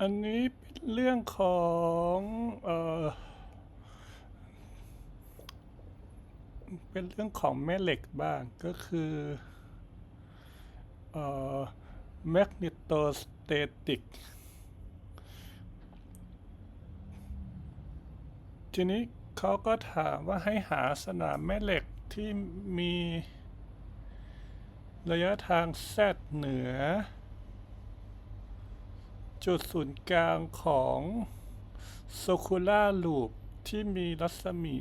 อันนี้เป็นเรื่องของเอ่อเป็นเรื่องของแม่เหล็กบ้างก็คือเอ่อ magnetostatic ทีนี้เขาก็ถามว่าให้หาสนามแม่เหล็กที่มีระยะทาง z เหนือ จุดศูนย์กลางของ circular loop ที่มีรัศมี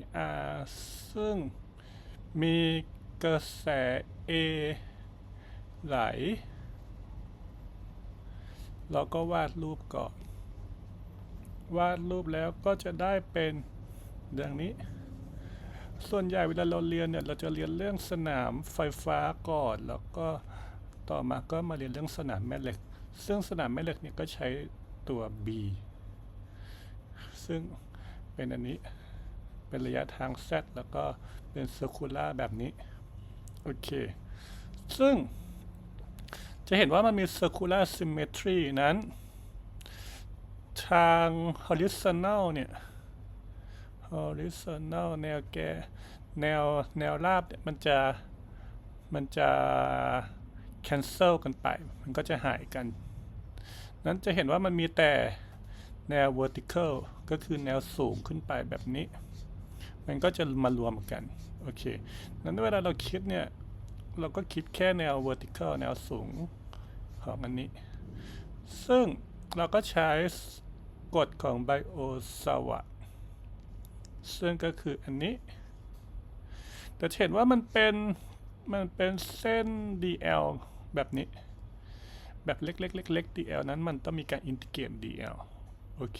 r ซึ่งมีกระแส a ไหล เราก็วาดรูปก่อน วาดรูปแล้วก็จะได้เป็นดังนี้ ส่วนใหญ่เวลาเราเรียนเนี่ย เราจะเรียนเรื่องสนามไฟฟ้าก่อน แล้วก็ ต่อมาก็มาเรียนเรื่องสนามแม่เหล็ก ซึ่งสนามแม่เหล็กเนี่ยก็ใช้ตัว b ซึ่งเป็นอันนี้เป็นระยะทาง z แล้วก็เป็นเซอร์คูล่าแบบนี้ โอเค ซึ่งจะเห็นว่ามันมี circular symmetry นั้น ทาง horizontal เนี่ย horizontal แนวแก แนว แนวราบเนี่ยมันจะ มันจะ cancel กันไป มันก็จะหายกัน นั้นจะเห็นว่ามันมีแต่แนว vertical ก็คือแนวสูงขึ้นไปแบบนี้ มันก็จะมารวมกัน โอเค นั้นเวลาเราคิดเนี่ย เราก็คิดแค่แนว vertical แนวสูงของอันนี้ ซึ่งเราก็ใช้กฎของไบโอสวะซึ่งก็คืออันนี้ แต่เห็นว่ามันเป็น มันเป็นเส้น dl แบบนี้ แบบเล็กๆเล็กๆ dl นั้นมันต้องมีการอินทิเกรต dl โอเค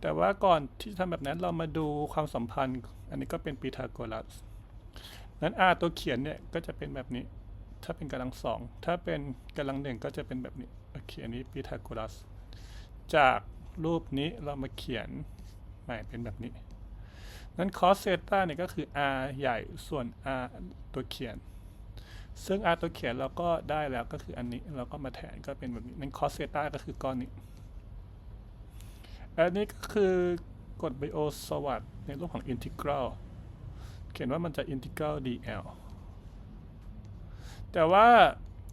แต่ว่าก่อนที่จะทำแบบนั้นเรามาดูความสัมพันธ์ อันนี้ก็เป็นพีทาโกรัส นั้น r ตัวเขียนเนี่ยก็จะเป็นแบบนี้ ถ้าเป็นกำลังสอง ถ้าเป็นกำลังหนึ่งก็จะเป็นแบบนี้ โอเค อันนี้พีทาโกรัส จากรูปนี้เรามาเขียนใหม่เป็นแบบนี้นั้น cos เซตาเนี่ยก็คือ r ใหญ่ส่วน r ตัวเขียน ซึ่ง r ตัวเขียนเราก็ได้แล้วก็คืออันนี้เราก็มาแทนก็เป็นแบบนี้นั้น cos เซต้าก็คือก้อนนี้อันนี้ก็คือกฎไบโอสวัสดในรูปของ integral เขียนว่ามันจะ integral dl แต่ว่า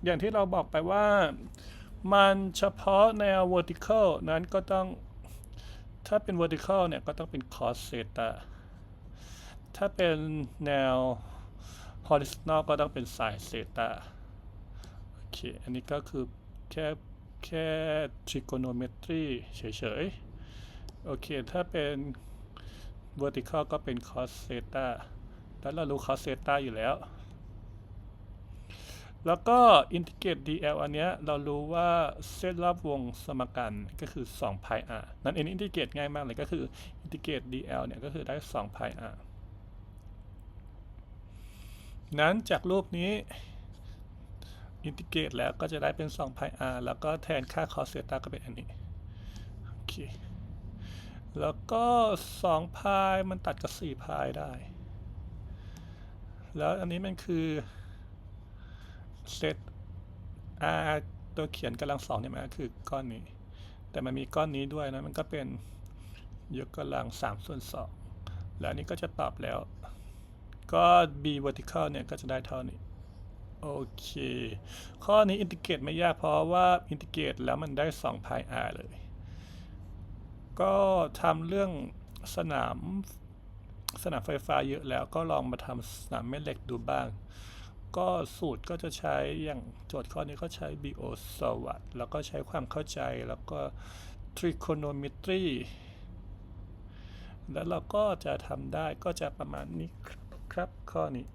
อย่างที่เราบอกไปว่ามันเฉพาะแนว vertical นั้นก็ต้องถ้าเป็น vertical เนี่ยก็ต้องเป็น cos theta ถ้าเป็นแนว horizontal ก็ต้องเป็น sin theta โอเค อันนี้ก็คือแค่แค่ trigonometry เฉยๆ โอเค ถ้าเป็น vertical ก็เป็น cos theta แล้วเรารู้ cos theta อยู่แล้ว แล้วก็อินทิเกรต dl อันเนี้ยเรารู้ว่าเส้นรอบวงสมการก็คือ2 pi r นั้นเอ็นอินทิเกรตง่ายมากเลยก็คืออินทิเกรต dl เนี่ยก็คือได้2 pi r นั้นจากรูปนี้อินทิเกรตแล้วก็จะได้เป็น2 pi r แล้วก็แทนค่า cos theta ก็เป็นอันนี้ โอเค แล้วก็2 pi มันตัดกับ4 pi ได้ แล้วอันนี้มันคือเซต r ตัวเขียนกำลังสองเนี่ยมันก็คือก้อนนี้ แต่มันมีก้อนนี้ด้วยนะ มันก็เป็นยกกำลัง3ส่วน2แล้วนนี้ก็จะตอบแล้ว ก็ b vertical เนี่ย ก็จะได้เท่านี้ โอเค ข้อนี้อินทิเกรตไม่ยากเพราะว่าอินทิเกรตแล้วมันได้2 pi r เลย ก็ทำเรื่องสนามสนามไฟฟ้าเยอะแล้วก็ลองมาทำสนามแม่เหล็กดูบ้าง ก็สูตรก็จะใช้อย่างโจทย์ข้อนี้ก็ใช้ BO สวัสดแล้วก็ใช้ความเข้าใจแล้วก็ trigonometry แล้วเราก็จะทำได้ก็จะประมาณนี้ ครับข้อนี้